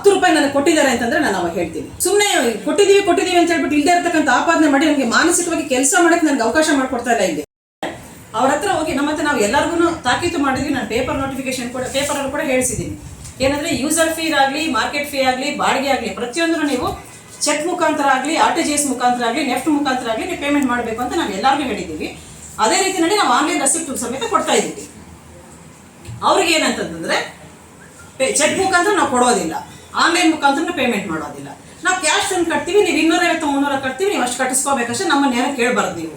ಹತ್ತು ರೂಪಾಯಿ ನನಗೆ ಕೊಟ್ಟಿದ್ದಾರೆ ಅಂತಂದ್ರೆ ನಾನು ಅವಾಗ ಹೇಳ್ತೀನಿ. ಸುಮ್ಮನೆ ಕೊಟ್ಟಿದ್ದೀವಿ ಕೊಟ್ಟಿದ್ದೀವಿ ಅಂತ ಹೇಳ್ಬಿಟ್ಟು ಇಲ್ಲದೆ ಇರತಕ್ಕಂತ ಆಪಾದನೆ ಮಾಡಿ ನನಗೆ ಮಾನಸಿಕವಾಗಿ ಕೆಲಸ ಮಾಡಕ್ಕೆ ನನಗೆ ಅವಕಾಶ ಮಾಡಿಕೊಡ್ತಾ ಇಲ್ಲ ಇಲ್ಲಿ. ಅವ್ರ ಹತ್ರ ಹೋಗಿ ನಮ್ಮ ಹತ್ರ ನಾವು ಎಲ್ಲರಿಗೂ ತಾಕೀತು ಮಾಡಿದ್ವಿ, ನಾನು ಪೇಪರ್ ನೋಟಿಫಿಕೇಶನ್ ಕೂಡ ಪೇಪರಲ್ಲಿ ಕೂಡ ಹೇಳಿಸಿದ್ದೀನಿ. ಏನಂದ್ರೆ ಯೂಸರ್ ಫೀ ಆಗಲಿ ಮಾರ್ಕೆಟ್ ಫೀ ಆಗಲಿ, ಬಾಡಿಗೆ ಆಗಲಿ, ಪ್ರತಿಯೊಂದನ್ನು ನೀವು ಚೆಕ್ ಮುಖಾಂತರ ಆಗಲಿ ಆರ್ ಟಿ ಜಿ ಎಸ್ ಮುಖಾಂತರ ಆಗಲಿ ನೆಫ್ಟ್ ಮುಖಾಂತರ ಆಗಲಿ ನೀವು ಪೇಮೆಂಟ್ ಮಾಡಬೇಕು ಅಂತ ನಾವು ಎಲ್ಲರಿಗೂ ಹೇಳಿದ್ದೀವಿ. ಅದೇ ರೀತಿಯಲ್ಲಿ ನಾವು ಆನ್ಲೈನ್ ರೆಸಿಪ್ಟ್ ಸಮೇತ ಕೊಡ್ತಾ ಇದ್ದೀವಿ. ಅವ್ರಿಗೆ ಏನಂತಂದ್ರೆ ಚೆಕ್ ಮುಖಾಂತರ ನಾವು ಕೊಡೋದಿಲ್ಲ. ಆನ್ಲೈನ್ ಮುಖಾಂತರ ಪೇಮೆಂಟ್ ಮಾಡೋದಿಲ್ಲ. ನಾವು ಕ್ಯಾಶ್ ತಂದು ಕಟ್ತೀವಿ, ನೀವು ಇನ್ನೂರೈವತ್ತು, ಮುನ್ನೂರ ಕಟ್ತೀವಿ, ನೀವು ಅಷ್ಟು ಕಟ್ಟಿಸ್ಕೋಬೇಕಷ್ಟೇ ನಮ್ಮನ್ನ ಏನೋ ಕೇಳಬಾರ್ದು ನೀವು.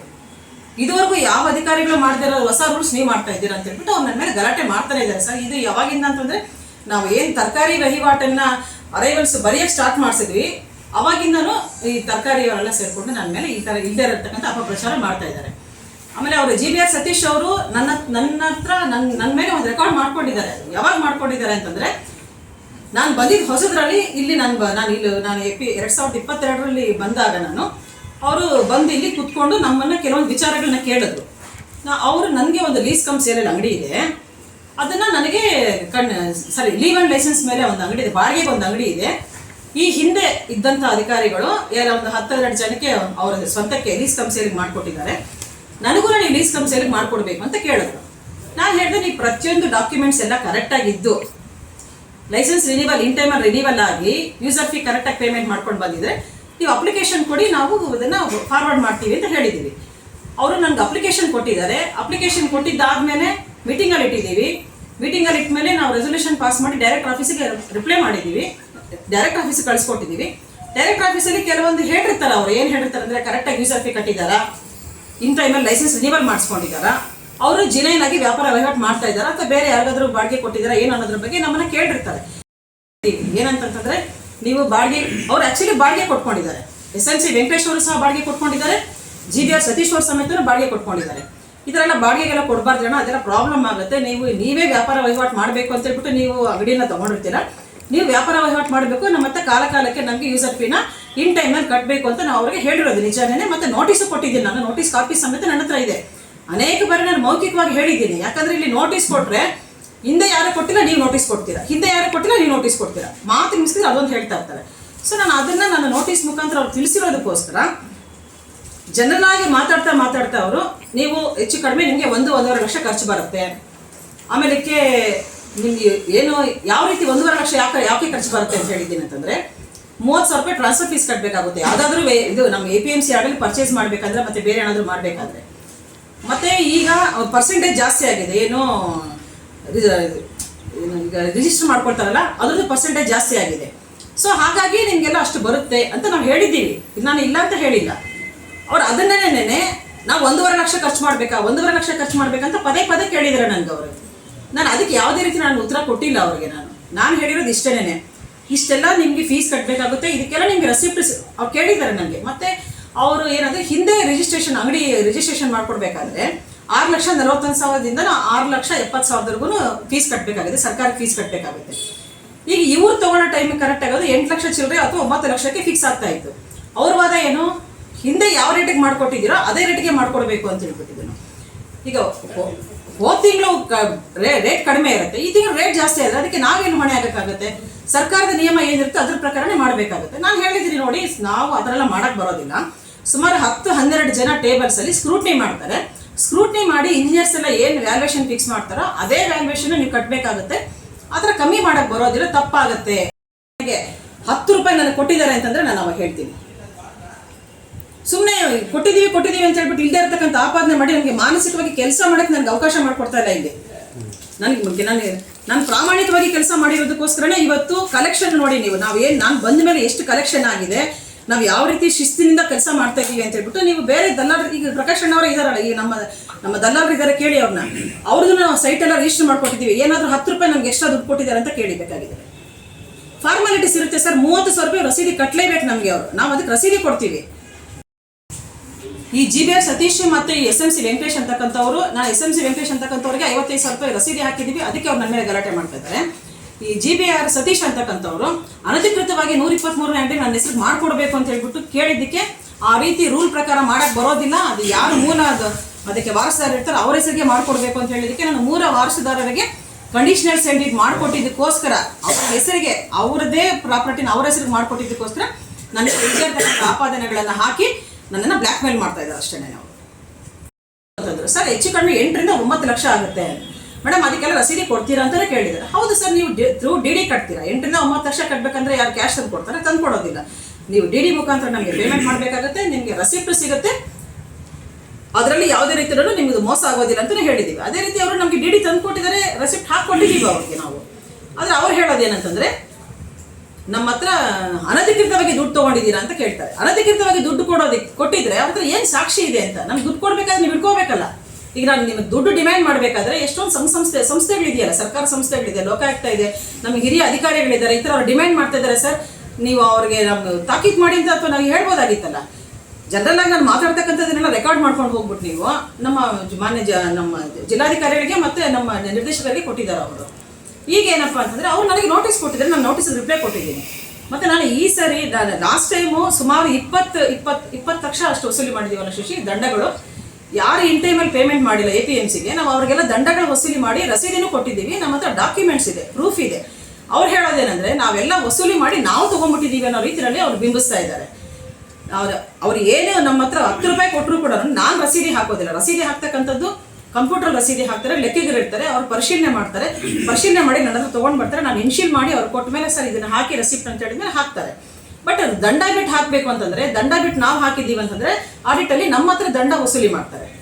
ಇದುವರೆಗೂ ಯಾವ ಅಧಿಕಾರಿಗಳು ಮಾಡದಿರೋ ಹೊಸ ರೂಲ್ಸ್ ನೀವು ಮಾಡ್ತಾ ಇದ್ದೀರಾ ಅಂತ ಹೇಳ್ಬಿಟ್ಟು ಅವ್ರ ನನ್ನ ಮೇಲೆ ಗಲಾಟೆ ಮಾಡ್ತಾನೆ ಇದ್ದಾರೆ. ಸರ್, ಇದು ಯಾವಾಗಿಂದ ಅಂತಂದ್ರೆ, ನಾವು ಏನು ತರಕಾರಿ ವಹಿವಾಟನ್ನ ಅರೈವಲ್ಸ್ ಬರೆಯಕ್ಕೆ ಸ್ಟಾರ್ಟ್ ಮಾಡಿಸಿದ್ವಿ, ಅವಾಗಿಂದನೂ ಈ ತರಕಾರಿಯವರೆಲ್ಲ ಸೇರಿಕೊಂಡು ನನ್ನ ಮೇಲೆ ಈ ಥರ ಇಲ್ಲದೆ ಇರತಕ್ಕಂಥ ಅಪಪ್ರಚಾರ ಮಾಡ್ತಾ ಇದ್ದಾರೆ. ಆಮೇಲೆ ಅವರು ಜಿ ಬಿ ಆರ್ ಸತೀಶ್ ಅವರು ನನ್ನ ನನ್ನ ಹತ್ರ ನನ್ನ ನನ್ನ ಮೇಲೆ ಒಂದು ರೆಕಾರ್ಡ್ ಮಾಡ್ಕೊಂಡಿದ್ದಾರೆ. ಯಾವಾಗ ಮಾಡ್ಕೊಂಡಿದ್ದಾರೆ ಅಂತಂದ್ರೆ ನಾನು ಬಂದಿದ್ದು ಹೊಸದ್ರಲ್ಲಿ ಇಲ್ಲಿ ನಾನು ಬ- ನಾನು ಇಲ್ಲಿ ನಾನು ಎ ಪಿ ಎರಡು ಸಾವಿರದ ಇಪ್ಪತ್ತೆರಡರಲ್ಲಿ ಬಂದಾಗ ನಾನು, ಅವರು ಬಂದು ಇಲ್ಲಿ ಕುತ್ಕೊಂಡು ನಮ್ಮನ್ನು ಕೆಲವೊಂದು ವಿಚಾರಗಳನ್ನ ಕೇಳಿದ್ರು. ನಾ ಅವರು ನನಗೆ ಒಂದು ಲೀಸ್ ಕಮ್ ಸೇಲಲ್ಲಿ ಅಂಗಡಿ ಇದೆ. ಅದನ್ನು ನನಗೆ ಕಣ್ ಸಾರಿ ಲೀವ್ ಆ್ಯಂಡ್ ಲೈಸೆನ್ಸ್ ಮೇಲೆ ಒಂದು ಅಂಗಡಿ ಇದೆ, ಬಾಡಿಗೆಗೆ ಒಂದು ಅಂಗಡಿ ಇದೆ. ಈ ಹಿಂದೆ ಇದ್ದಂಥ ಅಧಿಕಾರಿಗಳು ಯಾರ ಒಂದು ಹತ್ತೆರಡು ಜನಕ್ಕೆ ಅವರ ಸ್ವಂತಕ್ಕೆ ಲೀಸ್ ಕಮ್ ಸೇಲಿಗೆ ಮಾಡಿಕೊಟ್ಟಿದ್ದಾರೆ. ನನಗೂ ನೀವು ಲೀಸ್ ಕಮ್ ಸೇಲಿಗೆ ಮಾಡಿಕೊಡ್ಬೇಕು ಅಂತ ಕೇಳಿದ್ರು. ನಾನು ಹೇಳಿದೆ, ನೀವು ಪ್ರತಿಯೊಂದು ಡಾಕ್ಯುಮೆಂಟ್ಸ್ ಎಲ್ಲ ಕರೆಕ್ಟಾಗಿದ್ದು ಲೈಸೆನ್ಸ್ ರಿನಿವಲ್ ಇನ್ ಟೈಮಲ್ಲಿ ರಿನಿವಲ್ ಆಗಲಿ ಯೂಸರ್ ಫೀ ಕರೆಕ್ಟಾಗಿ ಪೇಮೆಂಟ್ ಮಾಡ್ಕೊಂಡು ಬಂದಿದ್ರೆ ನೀವು ಅಪ್ಲಿಕೇಶನ್ ಕೊಡಿ, ನಾವು ಅದನ್ನು ಫಾರ್ವರ್ಡ್ ಮಾಡ್ತೀವಿ ಅಂತ ಹೇಳಿದ್ದೀವಿ. ಅವರು ನನಗೆ ಅಪ್ಲಿಕೇಶನ್ ಕೊಟ್ಟಿದ್ದಾರೆ. ಅಪ್ಲಿಕೇಶನ್ ಕೊಟ್ಟಿದ್ದಾದ್ಮೇಲೆ ಮೀಟಿಂಗಲ್ಲಿ ಇಟ್ಟಿದ್ದೀವಿ. ಮೀಟಿಂಗಲ್ಲಿ ಇಟ್ಟಮೇಲೆ ನಾವು ರೆಸೊಲ್ಯೂಷನ್ ಪಾಸ್ ಮಾಡಿ ಡೈರೆಕ್ಟ್ ಆಫೀಸಿಗೆ ರಿಪ್ಲೈ ಮಾಡಿದ್ದೀವಿ. ಡೈರೆಕ್ಟ್ ಆಫೀಸಿಗೆ ಕಳಿಸ್ಕೊಟ್ಟಿದ್ದೀವಿ. ಡೈರೆಕ್ಟ್ ಆಫೀಸಲ್ಲಿ ಕೆಲವೊಂದು ಹೇಳಿರ್ತಾರೆ ಅವ್ರು, ಏನು ಹೇಳಿರ್ತಾರೆ ಅಂದರೆ ಕರೆಕ್ಟಾಗಿ ಯೂಸರ್ ಫೀ ಕಟ್ಟಿದ್ದಾರಾ? ಇನ್ ಟೈಮಲ್ಲಿ ಲೈಸೆನ್ಸ್ ರಿನಿವಲ್ ಮಾಡಿಸ್ಕೊಂಡಿದ್ದಾರಾ? ಅವರು ಜಿನೈನ್ ಆಗಿ ವ್ಯಾಪಾರ ವಹಿವಾಟು ಮಾಡ್ತಾ ಇದ್ದಾರೆ ಅಥವಾ ಬೇರೆ ಯಾರಿಗಾದ್ರೂ ಬಾಡಿಗೆ ಕೊಟ್ಟಿದ್ದಾರೆ ಏನು ಅನ್ನೋದ್ರ ಬಗ್ಗೆ ನಮ್ಮನ್ನ ಕೇಳಿರ್ತಾರೆ. ಏನಂತಂತಂದ್ರೆ ನೀವು ಬಾಡಿಗೆ, ಅವ್ರು ಆಕ್ಚುಲಿ ಬಾಡಿಗೆ ಕೊಟ್ಕೊಂಡಿದ್ದಾರೆ. ಎಸ್ ಎನ್ ಸಿ ವೆಂಕಟೇಶ್ ಅವರು ಸಹ ಬಾಡಿಗೆ ಕೊಟ್ಕೊಂಡಿದ್ದಾರೆ. ಜಿ ಬಿ ಆರ್ ಸತೀಶ್ ಅವರು ಸಮೇತ ಬಾಡಿಗೆ ಕೊಟ್ಕೊಂಡಿದ್ದಾರೆ. ಇದರೆಲ್ಲ ಬಾಡಿಗೆಗೆಲ್ಲ ಕೊಡಬಾರ್ದು ಅಣ್ಣ ಅದೆಲ್ಲ ಪ್ರಾಬ್ಲಮ್ ಆಗುತ್ತೆ. ನೀವು, ನೀವೇ ವ್ಯಾಪಾರ ವಹಿವಾಟು ಮಾಡಬೇಕು ಅಂತ ಹೇಳ್ಬಿಟ್ಟು ನೀವು ಅಂಗಡಿನ ತಗೊಂಡಿರ್ತೀರ. ನೀವು ವ್ಯಾಪಾರ ವಹಿವಾಟು ಮಾಡಬೇಕು ನಮ್ಮ ಮತ್ತೆ ಕಾಲ ಕಾಲಕ್ಕೆ ನಮಗೆ ಯೂಸರ್ ಫೀನ ಇನ್ ಟೈಮಲ್ಲಿ ಕಟ್ಟಬೇಕು ಅಂತ ನಾವು ಅವ್ರಿಗೆ ಹೇಳಿರೋದು ನಿಜಾನೇ ಮತ್ತೆ ನೋಟಿಸು ಕೊಟ್ಟಿದ್ದೀನಿ ನಾನು ನೋಟಿಸ್ ಕಾಪಿ ಸಮೇತ ನನ್ನ ಹತ್ರ ಇದೆ. ಅನೇಕ ಬಾರಿ ನಾನು ಮೌಖಿಕವಾಗಿ ಹೇಳಿದ್ದೀನಿ. ಯಾಕಂದ್ರೆ ಇಲ್ಲಿ ನೋಟಿಸ್ ಕೊಟ್ರೆ ಹಿಂದೆ ಯಾರು ಕೊಟ್ಟಿಲ್ಲ ನೀವು ನೋಟಿಸ್ ಕೊಡ್ತೀರಾ. ಹಿಂದೆ ಯಾರು ಕೊಟ್ಟಿಲ್ಲ ನೀವು ನೋಟಿಸ್ ಕೊಡ್ತೀರಾ. ಮಾತು ನಿಮಿಸಿದ್ರೆ ಅದೊಂದು ಹೇಳ್ತಾ ಇರ್ತಾರೆ. ಸೊ ನಾನು ಅದನ್ನ ನನ್ನ ನೋಟಿಸ್ ಮುಖಾಂತರ ಅವ್ರು ತಿಳಿಸಿರೋದಕ್ಕೋಸ್ಕರ ಜನರಲ್ ಆಗಿ ಮಾತಾಡ್ತಾ ಮಾತಾಡ್ತಾ ಅವರು, ನೀವು ಹೆಚ್ಚು ಕಡಿಮೆ ನಿಮಗೆ ಒಂದು, ಒಂದೂವರೆ ಲಕ್ಷ ಖರ್ಚು ಬರುತ್ತೆ. ಆಮೇಲಕ್ಕೆ ನಿಮಗೆ ಏನು, ಯಾವ ರೀತಿ ಒಂದೂವರೆ ಲಕ್ಷ ಯಾಕೆ ಯಾಕೆ ಖರ್ಚು ಬರುತ್ತೆ ಅಂತ ಹೇಳಿದ್ದೀನಿ ಅಂತಂದ್ರೆ, ಮೂವತ್ತು ಸಾವಿರ ರೂಪಾಯಿ ಟ್ರಾನ್ಸ್ಫರ್ ಫೀಸ್ ಕಟ್ಟಬೇಕಾಗುತ್ತೆ ಯಾವುದಾದ್ರೂ ಇದು ನಮ್ಮ ಎ ಪಿ ಎಂ ಸಿ ಆಗಲಿ ಪರ್ಚೇಸ್ ಮಾಡಬೇಕಂದ್ರೆ ಮತ್ತೆ ಬೇರೆ ಏನಾದರೂ ಮಾಡಬೇಕಾದ್ರೆ. ಮತ್ತೆ ಈಗ ಪರ್ಸೆಂಟೇಜ್ ಜಾಸ್ತಿ ಆಗಿದೆ. ಏನು ಈಗ ರಿಜಿಸ್ಟರ್ ಮಾಡ್ಕೊಳ್ತಾರಲ್ಲ, ಅದ್ರದ್ದು ಪರ್ಸೆಂಟೇಜ್ ಜಾಸ್ತಿ ಆಗಿದೆ. ಸೊ ಹಾಗಾಗಿ ನಿಮಗೆಲ್ಲ ಅಷ್ಟು ಬರುತ್ತೆ ಅಂತ ನಾವು ಹೇಳಿದ್ದೀವಿ. ನಾನು ಇಲ್ಲ ಅಂತ ಹೇಳಿಲ್ಲ. ಅವ್ರು ಅದನ್ನೇನೆ ನಾವು ಒಂದೂವರೆ ಲಕ್ಷ ಖರ್ಚು ಮಾಡಬೇಕಾ, ಒಂದೂವರೆ ಲಕ್ಷ ಖರ್ಚು ಮಾಡ್ಬೇಕಂತ ಪದೇ ಪದೇ ಕೇಳಿದ್ದಾರೆ ನನಗೆ ಅವರು. ನಾನು ಅದಕ್ಕೆ ಯಾವುದೇ ರೀತಿ ನಾನು ಉತ್ತರ ಕೊಟ್ಟಿಲ್ಲ ಅವ್ರಿಗೆ ನಾನು. ನಾನು ಹೇಳಿರೋದು ಇಷ್ಟೇನೆ ಇಷ್ಟೆಲ್ಲ ನಿಮಗೆ ಫೀಸ್ ಕಟ್ಟಬೇಕಾಗುತ್ತೆ ಇದಕ್ಕೆಲ್ಲ ನಿಮಗೆ ರೆಸಿಪ್ಟ್ ಅವ್ರು ಕೇಳಿದ್ದಾರೆ ನನಗೆ ಮತ್ತೆ ಅವರು ಏನಂದ್ರೆ ಹಿಂದೆ ರಿಜಿಸ್ಟ್ರೇಷನ್ ಅಂಗಡಿ ರಿಜಿಸ್ಟ್ರೇಷನ್ ಮಾಡ್ಕೊಡ್ಬೇಕಾದ್ರೆ ಆರು ಲಕ್ಷ ನಲವತ್ತೊಂದು ಸಾವಿರದಿಂದ ಆರು ಲಕ್ಷ ಎಪ್ಪತ್ತು ಸಾವಿರದವರೆಗೂ ಫೀಸ್ ಕಟ್ಟಬೇಕಾಗುತ್ತೆ ಸರ್ಕಾರಕ್ಕೆ ಫೀಸ್ ಕಟ್ಟಬೇಕಾಗುತ್ತೆ ಈಗ ಇವ್ರು ತಗೊಳ್ಳೋ ಟೈಮಿಗೆ ಕರೆಕ್ಟ್ ಆಗೋದು ಎಂಟು ಲಕ್ಷ ಚಿಲ್ಲರೆ ಅಥವಾ ಒಂಬತ್ತು ಲಕ್ಷಕ್ಕೆ ಫಿಕ್ಸ್ ಆಗ್ತಾ ಇತ್ತು. ಅವ್ರ ವಾದ ಏನು? ಹಿಂದೆ ಯಾವ ರೇಟಿಗೆ ಮಾಡ್ಕೊಟ್ಟಿದ್ದೀರೋ ಅದೇ ರೇಟಿಗೆ ಮಾಡ್ಕೊಡ್ಬೇಕು ಅಂತ ಹೇಳ್ಬಿಟ್ಟಿದ್ದನು ಈಗ ಹೋದ್ ತಿಂಗಳು ರೇಟ್ ಕಡಿಮೆ ಇರುತ್ತೆ, ಈ ತಿಂಗಳು ರೇಟ್ ಜಾಸ್ತಿ ಆದರೆ ಅದಕ್ಕೆ ನಾವೇನು ಹೊಣೆ ಆಗಬೇಕಾಗುತ್ತೆ ಸರ್ಕಾರದ ನಿಯಮ ಏನಿರುತ್ತೋ ಅದ್ರ ಪ್ರಕಾರನೇ ಮಾಡಬೇಕಾಗುತ್ತೆ. ನಾನು ಹೇಳಿದ್ದೀನಿ ನೋಡಿ, ನಾವು ಅದರೆಲ್ಲ ಮಾಡೋಕ್ಕೆ ಬರೋದಿಲ್ಲ. ಸುಮಾರು ಹತ್ತು, ಹನ್ನೆರಡು ಜನ ಟೇಬಲ್ಸ್ ಅಲ್ಲಿ ಸ್ಕ್ರೂಟ್ನಿ ಮಾಡ್ತಾರೆ. ಸ್ಕ್ರೂಟ್ನಿ ಮಾಡಿ ಇಂಜಿನಿಯರ್ಸ್ ಎಲ್ಲ ಏನು ವ್ಯಾಲ್ಯೂಯೇಷನ್ ಫಿಕ್ಸ್ ಮಾಡ್ತಾರೋ ಅದೇ ವ್ಯಾಲ್ಯೂಯೇಷನ್ ನೀವು ಕಟ್ಟಬೇಕಾಗುತ್ತೆ ಆ ಕಮ್ಮಿ ಮಾಡಕ್ ಬರೋದಿಲ್ಲ, ತಪ್ಪಾಗುತ್ತೆ. ನನಗೆ ಹತ್ತು ರೂಪಾಯಿ ನನಗೆ ಕೊಟ್ಟಿದ್ದಾರೆ ಅಂತಂದ್ರೆ ನಾನು ಅವಾಗ ಹೇಳ್ತೀನಿ. ಸುಮ್ಮನೆ ಕೊಟ್ಟಿದ್ದೀವಿ ಕೊಟ್ಟಿದ್ದೀವಿ ಅಂತ ಹೇಳ್ಬಿಟ್ಟು ಇಲ್ಲದೆ ಇರತಕ್ಕಂಥ ಆಪಾದನೆ ಮಾಡಿ ನನಗೆ ಮಾನಸಿಕವಾಗಿ ಕೆಲಸ ಮಾಡಕ್ಕೆ ನನಗೆ ಅವಕಾಶ ಮಾಡಿಕೊಡ್ತಾ ಇಲ್ಲ ಇಲ್ಲಿ. ನನಗೆ ನನಗೆ, ನಾನು ಪ್ರಾಮಾಣಿಕವಾಗಿ ಕೆಲಸ ಮಾಡಿರೋದಕ್ಕೋಸ್ಕರನೇ ಇವತ್ತು ಕಲೆಕ್ಷನ್ ನೋಡಿ ನೀವು ನಾವು ಏನು ನಾನು ಬಂದ ಮೇಲೆ ಎಷ್ಟು ಕಲೆಕ್ಷನ್ ಆಗಿದೆ ನಾವು ಯಾವ ರೀತಿ ಶಿಸ್ತಿನಿಂದ ಕೆಲಸ ಮಾಡ್ತಾ ಇದ್ದೀವಿ ಅಂತ ಹೇಳ್ಬಿಟ್ಟು ನೀವು ಬೇರೆ ದಲ್ಲಾಳರು ಈಗ ಪ್ರಕಾಶ್ ಅಣ್ಣವರು ಇದಾರಲ್ಲ ಈಗ ನಮ್ಮ ನಮ್ಮ ದಲ್ಲಾಳರು ಇದ್ದಾರೆ ಕೇಳಿ ಅವ್ರನ್ನ ಅವ್ರದ್ದು ನಾವು ಸೈಟ್ ಎಲ್ಲ ರಿಜಿಸ್ಟರ್ ಮಾಡ್ಕೊಟ್ಟಿದ್ದೀವಿ. ಏನಾದರೂ ಹತ್ತು ರೂಪಾಯಿ ನಮ್ಗೆ ಎಷ್ಟು ದುಡ್ಡು ಕೊಟ್ಟಿದ್ದಾರೆ ಅಂತ ಕೇಳಬೇಕಾಗಿದೆ ಫಾರ್ಮಾಲಿಟೀಸ್ ಇರುತ್ತೆ ಸರ್, ಮೂವತ್ತು ಸಾವಿರ ರೂಪಾಯಿ ರಸೀದಿ ಕಟ್ಟಲೇಬೇಕು ನಮಗೆ ಅವರು. ನಾವು ಅದಕ್ಕೆ ರಸೀದಿ ಕೊಡ್ತೀವಿ. ಈ ಜಿ ಬಿ ಆರ್ ಸತೀಶ್ ಮತ್ತೆ ಎಸ್ ಎಂ ಸಿ ವೆಂಕಟೇಶ್ ಅಂತಕ್ಕಂಥವ್ರು ನಾನು ಎಸ್ ಎಂ ಸಿ ವೆಂಕಟೇಶ್ ಅಂತಕ್ಕಂಥವ್ರಿಗೆ ಐವತ್ತೈದು ಸಾವಿರ ರೂಪಾಯಿ ರಸೀದಿ ಹಾಕಿದ್ದೀವಿ. ಅದಕ್ಕೆ ಅವ್ರು ನನ್ನ ಮೇಲೆ ಗಲಾಟೆ ಮಾಡ್ತಾ ಇದ್ದಾರೆ. ಈ ಜಿ ಬಿ ಆರ್ ಸತೀಶ್ ಅಂತಕ್ಕಂಥವ್ರು ಅನಧಿಕೃತವಾಗಿ ನೂರ ಇಪ್ಪತ್ತ್ಮೂರನೇ ನನ್ನ ಹೆಸರು ಮಾಡ್ಕೊಡ್ಬೇಕು ಅಂತ ಹೇಳ್ಬಿಟ್ಟು ಕೇಳಿದ್ದಕ್ಕೆ ಆ ರೀತಿ ರೂಲ್ ಪ್ರಕಾರ ಮಾಡಕ್ಕೆ ಬರೋದಿಲ್ಲ. ಅದು ಯಾರು ಮೂಲ ಅದು. ಅದಕ್ಕೆ ವಾರಸದಾರ ಇರ್ತಾರೆ ಅವ್ರ ಹೆಸರಿಗೆ ಮಾಡ್ಕೊಡ್ಬೇಕು ಅಂತ ಹೇಳಿದಕ್ಕೆ ನಾನು ಮೂರ ವಾರಸುದಾರರಿಗೆ ಕಂಡೀಷನಲ್ ಸೆಂಡ್ ಇಟ್ ಮಾಡಿಕೊಟ್ಟಿದ್ದಕ್ಕೋಸ್ಕರ, ಅವ್ರ ಹೆಸರಿಗೆ ಅವರದೇ ಪ್ರಾಪರ್ಟಿನ ಅವ್ರ ಹೆಸರಿಗೆ ಮಾಡಿಕೊಟ್ಟಿದ್ದಕ್ಕೋಸ್ಕರ ನನ್ನ ಆಪಾದನೆಗಳನ್ನು ಹಾಕಿ ನನ್ನನ್ನು ಬ್ಲ್ಯಾಕ್ ಮೇಲ್ ಮಾಡ್ತಾ ಇದ್ದಾರೆ ಅಷ್ಟೇ ನಾವು. ಸರ್, ಹೆಚ್ಚು ಕಡಿಮೆ ಎಂಟರಿಂದ ಒಂಬತ್ತು ಲಕ್ಷ ಆಗುತ್ತೆ. ಮೇಡಮ್, ಅದಕ್ಕೆಲ್ಲ ರಸೀದಿ ಕೊಡ್ತೀರಾ ಅಂತಾನೆ ಕೇಳಿದ್ದಾರೆ. ಹೌದು ಸರ್, ನೀವು ಥ್ರೂ ಡಿ ಡಿ ಕಟ್ತೀರಾ? ಎಂಟರಿಂದ ಒಂಬತ್ತು ಲಕ್ಷ ಕಟ್ಟಬೇಕಂದ್ರೆ ಯಾರು ಕ್ಯಾಶ್ ತಂದು ಕೊಡ್ತಾರೆ? ತಂದು ಕೊಡೋದಿಲ್ಲ. ನೀವು ಡಿ ಡಿ ಮುಖಾಂತರ ನಮಗೆ ಪೇಮೆಂಟ್ ಮಾಡಬೇಕಾಗುತ್ತೆ, ನಿಮಗೆ ರಸೀಪ್ಟ್ ಸಿಗುತ್ತೆ. ಅದರಲ್ಲಿ ಯಾವುದೇ ರೀತಿಯಲ್ಲೂ ನಿಮ್ಗೆ ಮೋಸ ಆಗೋದಿಲ್ಲ ಅಂತಲೇ ಹೇಳಿದ್ದೀವಿ. ಅದೇ ರೀತಿ ಅವರು ನಮಗೆ ಡಿ ಡಿ ತಂದು ಕೊಟ್ಟಿದ್ದಾರೆ ರೆಸಿಪ್ಟ್ ಹಾಕ್ಕೊಂಡಿದ್ದೀವಿ ಅವ್ರಿಗೆ ನಾವು. ಆದರೆ ಅವ್ರು ಹೇಳೋದೇನಂತಂದ್ರೆ, ನಮ್ಮ ಹತ್ರ ಅನಧಿಕೃತವಾಗಿ ದುಡ್ಡು ತಗೊಂಡಿದ್ದೀರಾ ಅಂತ ಕೇಳ್ತಾರೆ. ಅನಧಿಕೃತವಾಗಿ ದುಡ್ಡು ಕೊಡೋದಕ್ಕೆ ಕೊಟ್ಟಿದ್ರೆ ಅವ್ರ ಏನು ಸಾಕ್ಷಿ ಇದೆ ಅಂತ? ನಮ್ಗೆ ದುಡ್ಡು ಕೊಡಬೇಕಾದ್ರೆ ನೀವು ಇಟ್ಕೋಬೇಕಲ್ಲ ಈಗ ನಾನು ನಿಮಗೆ ದುಡ್ಡು ಡಿಮ್ಯಾಂಡ್ ಮಾಡಬೇಕಾದ್ರೆ ಎಷ್ಟೊಂದು ಸಂಘ ಸಂಸ್ಥೆ ಸಂಸ್ಥೆಗಳಿದೆಯಲ್ಲ, ಸರ್ಕಾರ ಸಂಸ್ಥೆಗಳಿದೆ, ಲೋಕಾಯುಕ್ತ ಇದೆ ನಮಗೆ ಹಿರಿಯ ಅಧಿಕಾರಿಗಳಿದ್ದಾರೆ, ಈ ಥರ ಅವ್ರು ಡಿಮ್ಯಾಂಡ್ ಮಾಡ್ತಾ ಇದ್ದಾರೆ ಸರ್. ನೀವು ಅವ್ರಿಗೆ ನಮ್ಮ ತಾಕೀತು ಮಾಡಿ ಅಂತ ಅಥವಾ ನಾವು ಹೇಳ್ಬೋದಾಗಿತ್ತಲ್ಲ. ಜನರಲ್ ಆಗಿ ನಾನು ಮಾತಾಡ್ತಕ್ಕಂಥದ್ದನ್ನೆಲ್ಲ ರೆಕಾರ್ಡ್ ಮಾಡ್ಕೊಂಡು ಹೋಗ್ಬಿಟ್ಟು ನೀವು, ನಮ್ಮ ಮಾನ್ಯ ನಮ್ಮ ಜಿಲ್ಲಾಧಿಕಾರಿಗಳಿಗೆ ಮತ್ತೆ ನಮ್ಮ ನಿರ್ದೇಶಕರಿಗೆ ಕೊಟ್ಟಿದ್ದಾರೆ ಅವರು. ಈಗ ಏನಪ್ಪಾ ಅಂತಂದ್ರೆ ಅವ್ರು ನನಗೆ ನೋಟಿಸ್ ಕೊಟ್ಟಿದ್ದಾರೆ, ನಾನು ನೋಟಿಸ್ ರಿಪ್ಲೈ ಕೊಟ್ಟಿದ್ದೀನಿ. ಮತ್ತೆ ನಾನು ಈ ಸರಿ ಲಾಸ್ಟ್ ಟೈಮು ಸುಮಾರು ಇಪ್ಪತ್ತು ಇಪ್ಪತ್ತು ಇಪ್ಪತ್ತು ಲಕ್ಷ ಅಷ್ಟು ವಸೂಲಿ ಮಾಡಿದೀವಲ್ಲ ಶಶಿ, ದಂಡಗಳು. ಯಾರು ಇನ್ ಟೈಮಲ್ಲಿ ಪೇಮೆಂಟ್ ಮಾಡಿಲ್ಲ ಎ ಪಿ ಎಂ ಸಿಗೆ ನಾವು ಅವ್ರಿಗೆಲ್ಲ ದಂಡಗಳ ವಸೂಲಿ ಮಾಡಿ ರಸೀದಿನೂ ಕೊಟ್ಟಿದ್ದೀವಿ. ನಮ್ಮ ಹತ್ರ ಡಾಕ್ಯುಮೆಂಟ್ಸ್ ಇದೆ ಪ್ರೂಫ್ ಇದೆ. ಅವ್ರು ಹೇಳೋದೇನೆಂದ್ರೆ, ನಾವೆಲ್ಲ ವಸೂಲಿ ಮಾಡಿ ನಾವು ತೊಗೊಂಡ್ಬಿಟ್ಟಿದ್ದೀವಿ ಅನ್ನೋ ರೀತಿಯಲ್ಲಿ ಅವ್ರು ಬಿಂಬಿಸ್ತಾ ಇದ್ದಾರೆ. ಅವ್ರು ಅವ್ರು ಏನು ನಮ್ಮ ಹತ್ರ ಹತ್ತು ರೂಪಾಯಿ ಕೊಟ್ಟರು ಕೂಡ ನಾನು ರಸೀದಿ ಹಾಕೋದಿಲ್ಲ. ರಸೀದಿ ಹಾಕ್ತಕ್ಕಂಥದ್ದು ಕಂಪ್ಯೂಟರ್ ರಸೀದಿ ಹಾಕ್ತಾರೆ, ಲೆಕ್ಕಿಗರು ಇರ್ತಾರೆ, ಅವ್ರು ಪರಿಶೀಲನೆ ಮಾಡ್ತಾರೆ. ಪರಿಶೀಲನೆ ಮಾಡಿ ನನ್ನ ಹತ್ರ ತೊಗೊಂಡು ಬರ್ತಾರೆ ನಾನು ಇನ್ಶೀಲ್ ಮಾಡಿ ಅವ್ರು ಕೊಟ್ಟ ಮೇಲೆ ಸರ್, ಇದನ್ನು ಹಾಕಿ ರಸೀಪ್ಟ್ ಅಂತ ಹೇಳಿದ್ಮೇಲೆ ಹಾಕ್ತಾರೆ. ಬಟ್ ದಂಡ ಬಿಟ್ಟು ಹಾಕಬೇಕು ಅಂತಂದ್ರೆ, ದಂಡ ಬಿಟ್ಟು ನಾವು ಹಾಕಿದ್ದೀವಿ ಅಂತಂದ್ರೆ ಆಡಿಟಲ್ಲಿ ನಮ್ಮ ಹತ್ರ ದಂಡ ವಸೂಲಿ ಮಾಡ್ತಾರೆ.